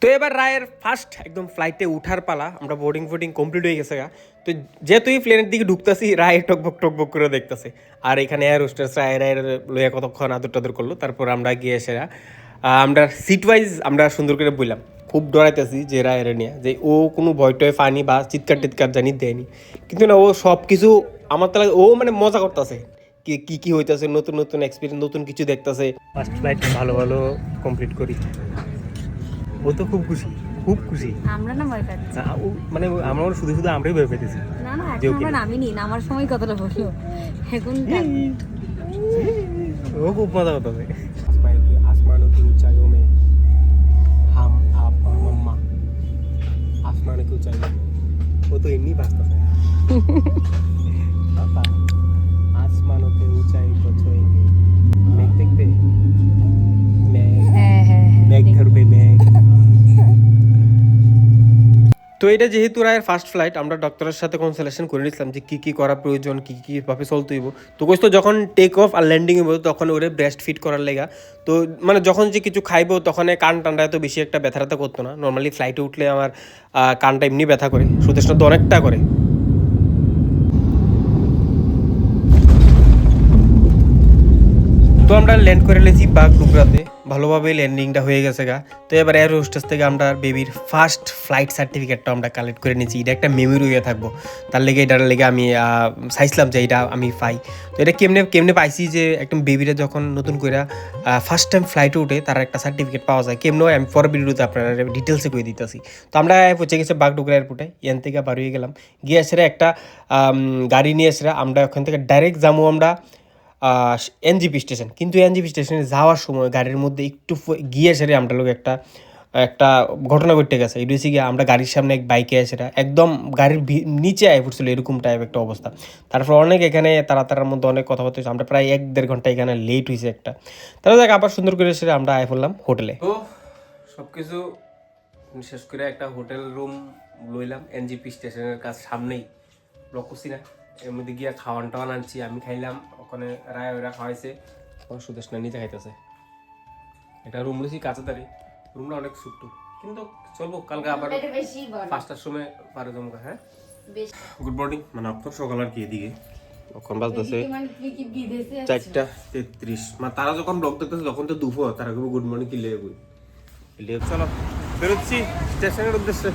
তো এবার রায়ের ফার্স্ট একদম ফ্লাইটে উঠার পালা, আমরা বোর্ডিং ফোর্ডিং কমপ্লিট হয়ে গেছে গা। তো যেহেতুই প্লেনের দিকে ঢুকতাছি, রায় টকবক টকবক করে দেখতেছে। আর এখানে এয়ার হোস্টেস রায়, রায়ের লইয়া কতক্ষণ আদর টাদর করল, তারপর আমরা গিয়ে এসে আমরা সিট ওয়াইজ আমরা সুন্দর করে বললাম খুব ডরাইতেছি যে রায়ের নিয়ে, যে ও কোনো ভয় টয় পানি বা চিৎকার টিৎকার জানি দেয়নি। কিন্তু না, ও সব কিছু আমার তাহলে ও মানে মজা করতেছে। কি কি হইতাছে, নতুন নতুন এক্সপিরিয়েন্স নতুন কিছু দেখতাছে। ফার্স্ট ফ্লাইট ভালো ভালো কমপ্লিট করি। ও তো খুব খুশি খুব খুশি। আমরা না ভয় পাচ্ছি। মানে আমরা মানে শুধু শুধু আমরাই ভয় পেতেছি। না না এখন আমরা নামিনি নামার সময় কতটা বসল এখন ও খুব মজা হতো আসমানো কি উঁচাইও মে। হাম আপ মাম্মা। আসমানো কি উঁচাইও ও তো এমনি ভাসতেছে তো এটা যেহেতু রায়ের ফার্স্ট ফ্লাইট আমরা ডক্টরের সাথে কনসালেশন করে নিয়েছিলাম যে কী কী করা প্রয়োজন, কী কী ভাবে চলতে হইব। তো কইস তো যখন টেক অফ আর ল্যান্ডিং হইব তখন ওরে ব্রেস্ট ফিট করার লেগা। তো মানে যখন যে কিছু খাইবো, তখন কান টানটা এত বেশি একটা ব্যথা ব্যথা করতো না। নর্মালি ফ্লাইটে উঠলে আমার কানটা এমনি ব্যথা করে। সুদেশটা তো অনেকটা করে। তো আমরা ল্যান্ড করে নিয়েছি বাঘ ডুবরাতে ভালোভাবে ল্যান্ডিংটা হয়ে গেছে গা। তো এবার এয়ার হোস্টেস থেকে আমরা বেবির ফার্স্ট ফ্লাইট সার্টিফিকেটটা আমরা কালেক্ট করে নিয়েছি। এটা একটা মেমোরি হয়ে থাকব। তার লেগে এটার লেগে আমি চাইছিলাম যে এটা আমি পাই। তো এটা কেমনে কেমনে পাইছি যে একদম বেবিরা যখন নতুন করে ফার্স্ট টাইম ফ্লাইটে উঠে তার একটা সার্টিফিকেট পাওয়া যায়। কেমনে আমি পরের ভিডিওতে আপনারা ডিটেলসে করে দিতেছি। তো আমরা পৌঁছে গেছে বাগডোগরা এয়ারপোর্টে ইয়ান থেকে বার হয়ে গেলাম। গিয়ে এসে একটা গাড়ি নিয়ে এসে আমরা ওখান থেকে ডাইরেক্ট যাব আমরা। NJP station. কিন্তু এনজিপি স্টেশনে যাওয়ার সময় গাড়ির মধ্যে একটু গিয়ে সেরে আমরা লোক একটা একটা ঘটনা ঘটে গেছে। এটা গিয়ে আমরা গাড়ির সামনে এক বাইকে সেটা একদম গাড়ির নিচে আয় পড়ছিল এরকম টাইপ একটা অবস্থা। তারপর অনেক এখানে তারা তারার মধ্যে অনেক কথাবার্তা হয়েছে আমরা প্রায় এক দেড় ঘণ্টা এখানে লেট হয়েছে একটা। তারপর দেখ আবার সুন্দর করে সেটা আমরা আয় পড়লাম হোটেলে। তো সব কিছু শেষ করে একটা হোটেল রুম লইলাম এনজিপি স্টেশনের কাছ সামনেই। ব্লক করছি না। এর মধ্যে গিয়ে খাওয়ান টাওয়ান আনছি, আমি খাইলাম। ওখানে রায় ওরা খাওয়াইছে। আমার সুদেশ না নিজে খাইতেছে। একটা রুম লইছি কাঁচাতারি। রুমটা অনেক ছোট্ট। কিন্তু চলবো কালকে আবার পাঁচটার সময় পারে জমকা হ্যাঁ? গুড মর্নিং মানে আপনার সকাল আর কি এদিকে? এখন বাজতেছে? মানে চারটা। তেত্রিশ। মানে তারা যখন ব্লগ দেখতেছে তখন তো দুপুর তারা কেবল গুড মর্নিং কি লেগে লেগে চলো। বেরোচ্ছি স্টেশনের উদ্দেশ্যে।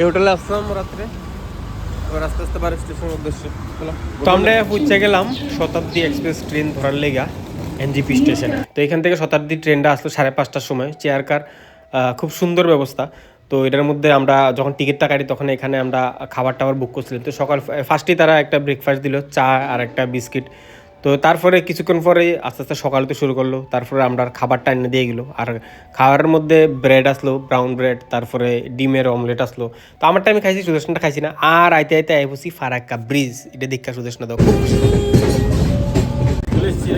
এই হোটেলে আসলাম রাত্রে। আস্তে আস্তে বাড়ি স্টেশনের উদ্দেশ্যে। তো আমরা পৌঁছে গেলাম শতাব্দী এক্সপ্রেস ট্রেন ধরার লেগা এনজিপি স্টেশনে। তো এখান থেকে শতাব্দী ট্রেনটা আসলো সাড়ে পাঁচটার সময়। চেয়ার কার খুব সুন্দর ব্যবস্থা। তো এটার মধ্যে আমরা যখন টিকিটটা কাটি তখন এখানে আমরা খাবার টাবার বুক করছিলাম। তো সকাল ফার্স্টেই তারা একটা ব্রেকফাস্ট দিল, চা আর একটা বিস্কিট তো তারপরে কিছুক্ষণ পরে আস্তে আস্তে সকাল তো শুরু করল। তারপরে আমরা খাবারটা এনে দিয়ে গেলো। আর খাবারের মধ্যে ব্রেড আসলো ব্রাউন ব্রেড তারপরে ডিমের অমলেট আসলো। তো আমারটা আমি খাইছি সুদর্শনটা খাইছি না। আর আইতে আইতে আই বসি ফারাক্কা ব্রিজ এটা দেখা সুদর্শন দাও চলেছে।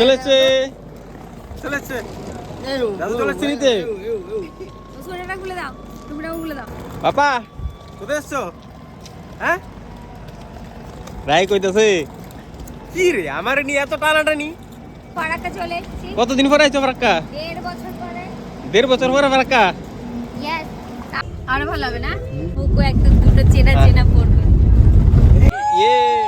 চলেছে। চলেছে দাও। বাবা কোথায় এসছো? হ্যাঁ? রাই কইতাছে। কি রে আমার নিয়ে এত টানাটানি? ফারাক্কা চলে এসেছি। কতদিন পরে আইছো ফারাক্কা? দেড় বছর পরে। দেড় বছর পরে ফারাক্কা? ইয়েস আর ভালো হবে না? বুকু একটা দুটো চেনা চেনা পড়বে। ইয়ে।